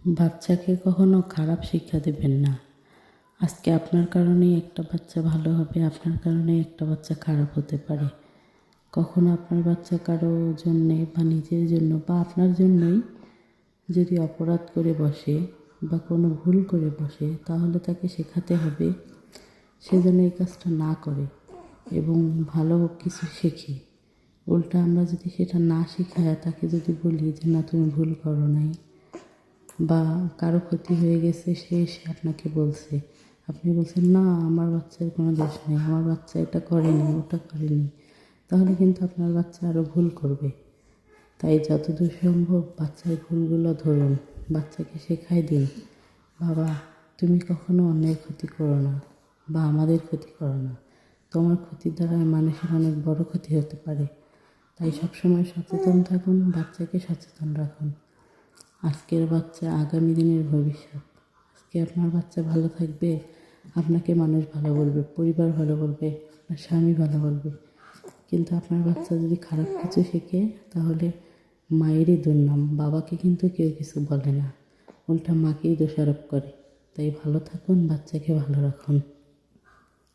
বাচ্চাকে কখনো খারাপ শিক্ষা দেবেন না। আজকে আপনার কারণেই একটা বাচ্চা ভালো হবে, আপনার কারণেই একটা বাচ্চা খারাপ হতে পারে। কখনো আপনার বাচ্চা কারও জন্যে বা নিজের জন্য বা আপনার জন্যই যদি অপরাধ করে বসে বা কোনো ভুল করে বসে, তাহলে তাকে শেখাতে হবে সে যেন এই কাজটা না করে এবং ভালো কিছু শেখে। উল্টা আমরা যদি সেটা না শেখায়, তাকে যদি বলি যে, না, তুমি ভুল করো নাই। বা কারও ক্ষতি হয়ে গেছে, সে এসে আপনাকে বলছে। আপনি বলছেন, না, আমার বাচ্চার কোনো দোষ নেই, আমার বাচ্চা এটা করেনি, ওটা করেনি। তাহলে কিন্তু আপনার বাচ্চা আরও ভুল করবে। তাই যতদূর সম্ভব বাচ্চার ভুলগুলো ধরুন, বাচ্চাকে শেখাই দিন। বাবা, তুমি কখনো অন্যের ক্ষতি করো না বা আমাদের ক্ষতি করো না। তোমার ক্ষতির দ্বারা মানুষের অনেক বড় ক্ষতি হতে পারে। তাই সবসময় সচেতন থাকুন, বাচ্চাকে সচেতন রাখুন। আজকের বাচ্চা আগামী দিনের ভবিষ্যৎ। আজকে আপনার বাচ্চা ভালো থাকবে, আপনাকে মানুষ ভালো বলবে, পরিবার ভালো বলবে, আপনার স্বামী ভালো বলবে। কিন্তু আপনার বাচ্চা যদি খারাপ কিছু শেখে, তাহলে মায়েরই দুর্নাম, বাবাকে কিন্তু কেউ কিছু বলে না। উল্টা মাকেই দোষারোপ করে। তাই ভালো থাকুন, বাচ্চাকে ভালো রাখুন।